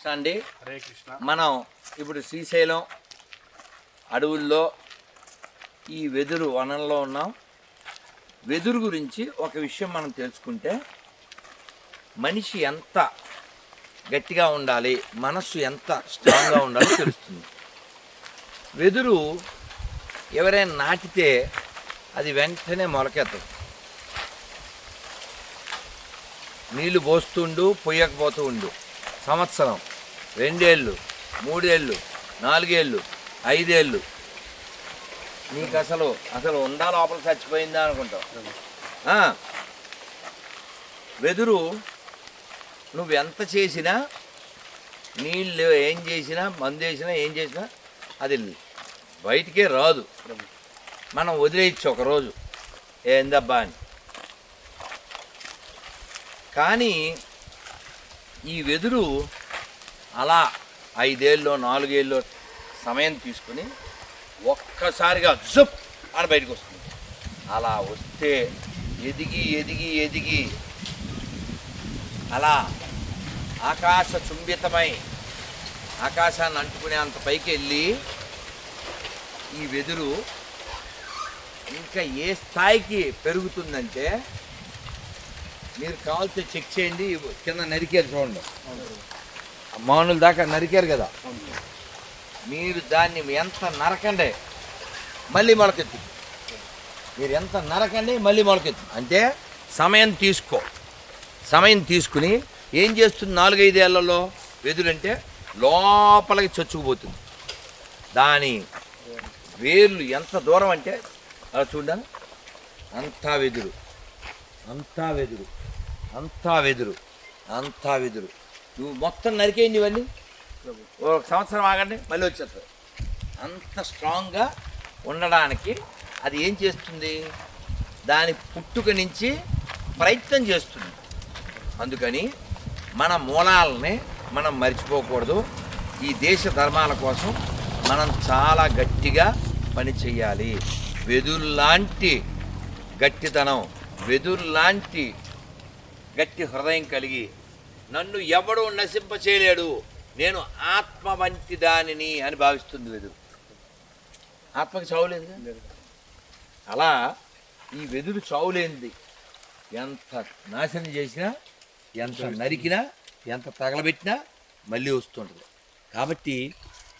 కృష్ణ అండి. హరే కృష్ణ. మనం ఇప్పుడు శ్రీశైలం అడవుల్లో ఈ వెదురు వనంలో ఉన్నాం. వెదురు గురించి ఒక విషయం మనం తెలుసుకుంటే మనిషి ఎంత గట్టిగా ఉండాలి మనస్సు ఎంత స్ట్రాంగ్గా ఉండాలో తెలుస్తుంది. వెదురు ఎవరైనా నాటితే అది వెంటనే మొలకెత్తదు. నీళ్ళు పోస్తుండు పొయ్యకపోతూ ఉండు. సంవత్సరం రెండేళ్ళు మూడేళ్ళు నాలుగేళ్ళు ఐదేళ్ళు. నీకు అసలు అసలు ఉందా లోపల చచ్చిపోయిందా అనుకుంటావు? వెదురు నువ్వు ఎంత చేసినా నీళ్ళు ఏం చేసినా మందు వేసినా ఏం చేసినా అది బయటికే రాదు. మనం వదిలేయచ్చు ఒకరోజు. ఏందబ్బా అని. కానీ ఈ వెదురు అలా ఐదేళ్ళు నాలుగేళ్ళు సమయం తీసుకుని ఒక్కసారిగా జుప్ అని బయటకు వస్తుంది. అలా వస్తే ఎదిగి ఎదిగి ఎదిగి అలా ఆకాశ చుంబితమై ఆకాశాన్ని అంటుకునే అంత పైకి వెళ్ళి ఈ వెదురు ఇంకా ఏ స్థాయికి పెరుగుతుందంటే మీరు కావాల్సి చెక్ చేయండి కింద నరికేది చూడండి. మానుల దాకా నరికారు కదా. మీరు దాన్ని ఎంత నరకండి మళ్ళీ మొలకెత్తు. మీరు ఎంత నరకండి మళ్ళీ మొలకెత్తు. అంటే సమయం తీసుకో. సమయం తీసుకుని ఏం చేస్తుంది నాలుగైదేళ్ళలో వెదురంటే లోపలికి చొచ్చుకుపోతుంది. దాని వేర్లు ఎంత దూరం అంటే అలా చూడండి. అంతా వెదురు. అంతా వెదురు. అంతా వెదురు. అంతా వెదురు. నువ్వు మొత్తం నరికేయండి ఇవన్నీ. ఒక సంవత్సరం ఆగండి మళ్ళీ వచ్చేస్తుంది అంత స్ట్రాంగ్గా ఉండడానికి అది ఏం చేస్తుంది? దాని పుట్టుక నుంచి ప్రయత్నం చేస్తుంది. అందుకని మన మూలాలని మనం మర్చిపోకూడదు. ఈ దేశ ధర్మాల కోసం మనం చాలా గట్టిగా పని చేయాలి వెదురులాంటి గట్టితనం వెదురులాంటి గట్టి హృదయం కలిగి నన్ను ఎవడు నశింప చేయలేడు నేను ఆత్మ వంటి దానిని అని భావిస్తుంది వెదురు ఆత్మకి చావులేదు? అలా ఈ వెదురు చావులేనిది ఎంత నాశనం చేసినా ఎంత నరికినా ఎంత తగలబెట్టినా మళ్ళీ వస్తుంటుంది. కాబట్టి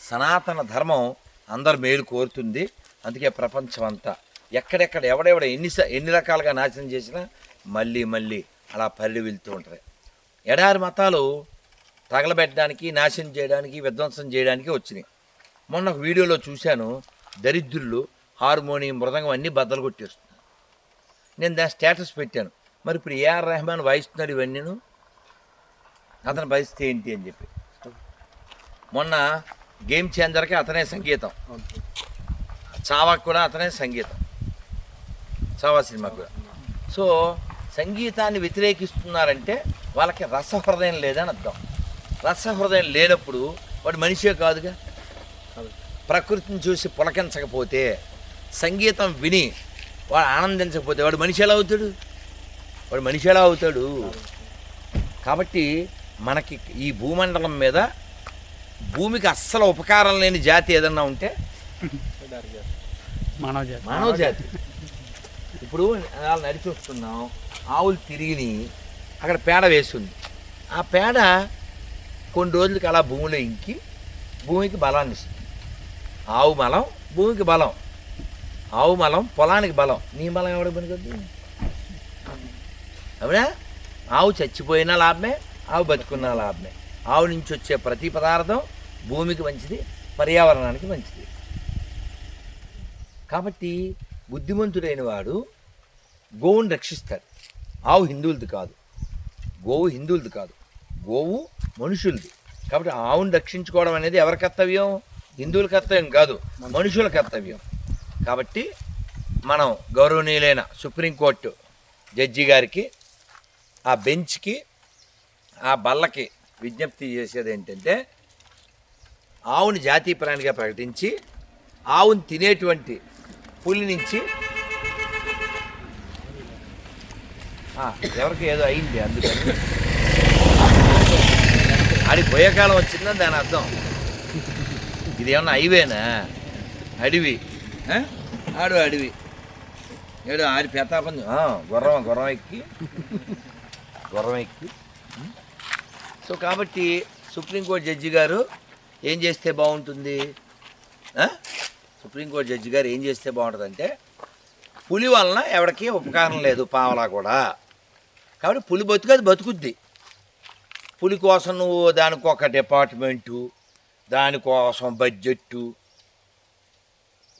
సనాతన ధర్మం అందరు మేలు కోరుతుంది. అందుకే ప్రపంచం అంతా ఎక్కడెక్కడ ఎవడెవడ ఎన్ని ఎన్ని రకాలుగా నాశనం చేసినా మళ్ళీ మళ్ళీ అలా పరిడి వెళ్తూ ఉంటుంది. ఎడారి మతాలు తగలబెట్టడానికి నాశనం చేయడానికి విధ్వంసం చేయడానికి వచ్చినాయి. మొన్న ఒక వీడియోలో చూశాను దరిద్రులు హార్మోనియం మృదంగం అన్నీ బద్దలు కొట్టేస్తున్నారు. నేను దాని స్టేటస్ పెట్టాను. మరి ఇప్పుడు ఏఆర్ రెహమాన్ వాయిస్తున్నాడు ఇవన్నీను? అతను పరిస్థితి ఏంటి అని చెప్పి. మొన్న గేమ్ చేంజర్కి అతనే సంగీతం చావాకు కూడా అతనే సంగీతం చావా సినిమా కూడా. సో సంగీతాన్ని వ్యతిరేకిస్తున్నారంటే వాళ్ళకి రసహృదయం లేదని అర్థం. రసహృదయం లేనప్పుడు వాడు మనిషే కాదుగా. ప్రకృతిని చూసి పులకించకపోతే సంగీతం విని వాడు ఆనందించకపోతే వాడు మనిషి ఎలా అవుతాడు? వాడు మనిషి ఎలా అవుతాడు? కాబట్టి మనకి ఈ భూమండలం మీద భూమికి అస్సలు ఉపకారం లేని జాతి ఏదన్నా ఉంటే మానవ జాతి మానవ జాతి ఇప్పుడు అలా నడిచి వస్తున్నాం ఆవులు తిరిగి అక్కడ పేడ వేసింది. ఆ పేడ కొన్ని రోజులకి అలా భూమిలో ఇంకి భూమికి బలాన్ని ఇస్తుంది. ఆవు మలం భూమికి బలం. ఆవు మలం పొలానికి బలం. నీ బలం ఎవరికి పనికొద్ది? అవునా? ఆవు చచ్చిపోయినా లాభమే ఆవు బతుకున్నా లాభమే. ఆవు నుంచి వచ్చే ప్రతి పదార్థం భూమికి మంచిది పర్యావరణానికి మంచిది. కాబట్టి బుద్ధిమంతుడైన వాడు గోవుని రక్షిస్తాడు. ఆవు హిందువులది కాదు. గోవు హిందువులది కాదు. గోవు మనుషులది. కాబట్టి ఆవును రక్షించుకోవడం అనేది ఎవరి కర్తవ్యం? హిందువుల కర్తవ్యం కాదు మనుషుల కర్తవ్యం. కాబట్టి మనం గౌరవనీయులైన సుప్రీంకోర్టు జడ్జి గారికి ఆ బెంచ్కి ఆ బల్లకి విజ్ఞప్తి చేసేది ఏంటంటే ఆవుని జాతీయ ప్రాణిగా ప్రకటించి ఆవుని తినేటువంటి పులి నుంచి ఆ, ఎవరికి ఏదో అయింది అందుకని. ఆడికి పోయే కాలం వచ్చిందని దాని అర్థం. ఇది ఏమన్నా హైవేనా? అడవి. ఆడు అడవి. ఏడు ఆడి పెతాపం గుర్రం గుర్రం ఎక్కి. గుర్రం ఎక్కి. సో కాబట్టి సుప్రీంకోర్టు జడ్జి గారు ఏం చేస్తే బాగుంటుంది? సుప్రీంకోర్టు జడ్జి గారు ఏం చేస్తే బాగుంటుందంటే పులి వలన ఎవరికి ఉపకారం లేదు పావలా కూడా. కాబట్టి పులి బతుకది బతుకుద్ది. పులి కోసం నువ్వు దానికి ఒక డిపార్ట్మెంటు దానికోసం బడ్జెట్టు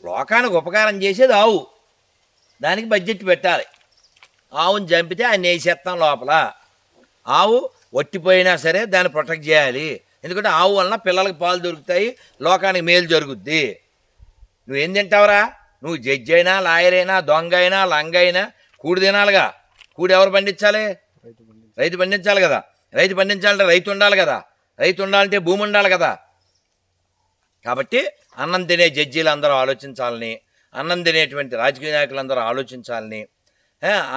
లోకానికి ఉపకారం చేసేది ఆవు. దానికి బడ్జెట్ పెట్టాలి. ఆవుని చంపితే ఆయన వేసేస్తాం లోపల. ఆవు ఒట్టిపోయినా సరే దాన్ని ప్రొటెక్ట్ చేయాలి. ఎందుకంటే ఆవు వలన పిల్లలకి పాలు దొరుకుతాయి లోకానికి మేలు జరుగుద్ది. నువ్వేం తింటావురా? నువ్వు జడ్జి అయినా లాయర్ అయినా దొంగ అయినా లంగ అయినా కూడి తినాలిగా. కూడి ఎవరు పండించాలి? రైతు పండించాలి కదా. రైతు పండించాలంటే రైతు ఉండాలి కదా. రైతు ఉండాలంటే భూమి ఉండాలి కదా. కాబట్టి అన్నం తినే జడ్జీలు అందరూ ఆలోచించాలని అన్నం తినేటువంటి రాజకీయ నాయకులందరూ ఆలోచించాలని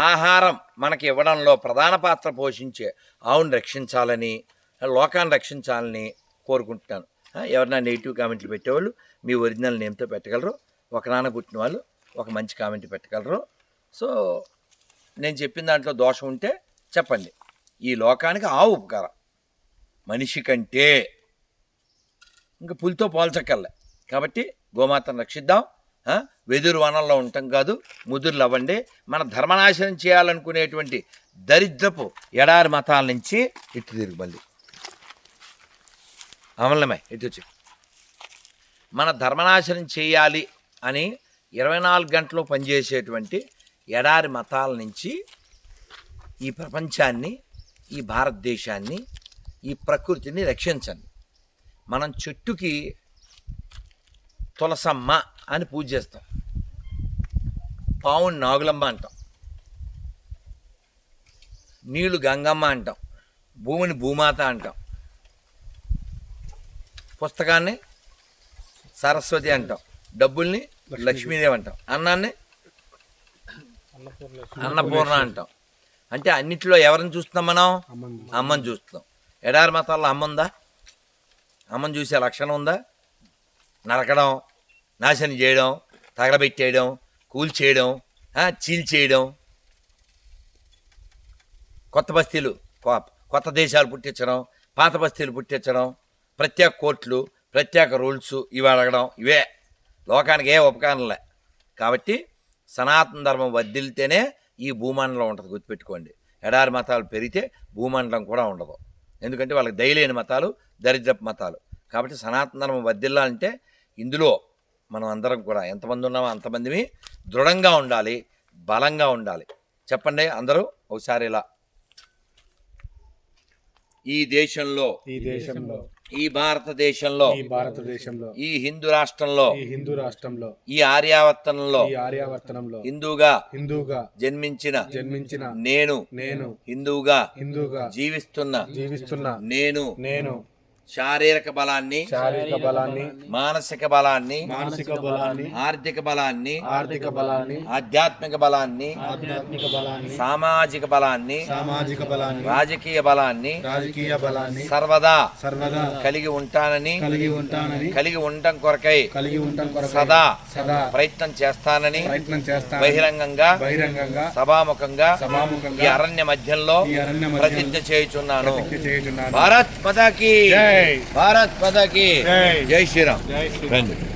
ఆహారం మనకి ఇవ్వడంలో ప్రధాన పాత్ర పోషించే ఆవును రక్షించాలని లోకాన్ని రక్షించాలని కోరుకుంటున్నాను. ఎవరైనా నెగిటివ్ కామెంట్లు పెట్టేవాళ్ళు మీ ఒరిజినల్ నేమ్తో పెట్టగలరు. ఒక నాన్న పుట్టిన వాళ్ళు ఒక మంచి కామెంట్ పెట్టగలరు. సో నేను చెప్పిన దాంట్లో దోషం ఉంటే చెప్పండి. ఈ లోకానికి ఆ ఉపకారం. మనిషి కంటే ఇంకా పులితో పోల్చక్కర్లే. కాబట్టి గోమాతను రక్షిద్దాం. వెదురు వనంలో ఉండటం కాదు ముదురులు అవ్వండి. మన ధర్మనాశనం చేయాలనుకునేటువంటి దరిద్రపు ఎడారి మతాల నుంచి ఇటు తిరిగి మళ్ళీ. అమలమే ఇటు వచ్చి. మన ధర్మనాశనం చేయాలి అని ఇరవై నాలుగు గంటలు పనిచేసేటువంటి ఎడారి మతాల నుంచి ఈ ప్రపంచాన్ని ఈ భారతదేశాన్ని ఈ ప్రకృతిని రక్షించండి. మనం చెట్టుకి తులసమ్మ అని పూజ చేస్తాం. పావుని నాగులమ్మ అంటాం. నీళ్ళు గంగమ్మ అంటాం. భూమిని భూమాత అంటాం. పుస్తకాన్ని సరస్వతి అంటాం. డబ్బుల్ని లక్ష్మీదేవి. అంటాం. అన్నాన్ని అన్నపూర్ణ అంటాం. అంటే అన్నిటిలో ఎవరిని చూస్తున్నాం మనం? అమ్మని చూస్తున్నాం. ఎడారి మతాల్లో అమ్మ ఉందా? అమ్మని చూసే లక్షణం ఉందా? నరకడం నాశనం చేయడం తగలబెట్టేయడం కూల్చేయడం చీల్చేయడం. కొత్త బస్తీలు కొ- కొత్త దేశాలు పుట్టించడం పాత బస్తీలు పుట్టించడం ప్రత్యేక కోర్టులు ప్రత్యేక రూల్స్ ఇవి అడగడం ఇవే. లోకానికి ఏ ఉపకారంలే కాబట్టి సనాతన ధర్మం వదిలితేనే ఈ భూమండలం ఉంటుంది గుర్తుపెట్టుకోండి. ఎడారి మతాలు పెరిగితే భూమండలం కూడా ఉండదు. ఎందుకంటే వాళ్ళకి దయలేని మతాలు దరిద్రపు మతాలు. కాబట్టి సనాతన ధర్మం వదిల్లాలంటే ఇందులో మనం అందరం కూడా ఎంతమంది ఉన్నామో అంతమందిమి దృఢంగా ఉండాలి బలంగా ఉండాలి. చెప్పండి అందరూ ఒకసారి ఇలా ఈ దేశంలో ఈ దేశంలో ఈ భారతదేశంలో ఈ భారతదేశంలో ఈ హిందూ రాష్ట్రంలో ఈ హిందూ రాష్ట్రంలో ఈ ఆర్యావర్తనంలో ఈ ఆర్యావర్తనంలో హిందూగా హిందూగా జన్మించిన జన్మించిన నేను నేను హిందూగా హిందూగా జీవిస్తున్న జీవిస్తున్న నేను నేను శారీరక బలాన్ని శారీరక బలాన్ని మానసిక బలాన్ని మానసిక బలాన్ని ఆర్థిక బలాన్ని ఆర్థిక బలాన్ని ఆధ్యాత్మిక బలాన్ని ఆధ్యాత్మిక బలాన్ని సామాజిక బలాన్ని సామాజిక బలాన్ని రాజకీయ బలాన్ని రాజకీయ బలాన్ని సర్వదా సర్వదా కలిగి ఉంటానని కలిగి ఉంటానని కలిగి ఉండటం కొరకై కలిగి ఉండటం కొరకు సదా సదా ప్రయత్నం చేస్తానని ప్రయత్నం చేస్తాను బహిరంగంగా బహిరంగంగా సభాముఖంగా సభాముఖంగా ఈ అరణ్య మధ్యంలో ఈ అరణ్య మధ్యంలో ప్రతిజ్ఞ చేయుచున్నాను. ప్రతిజ్ఞ చేయుచున్నాను. భారత్ పదాకి జై భారత్ పదాకి జై శ్రీరామ్. రండి.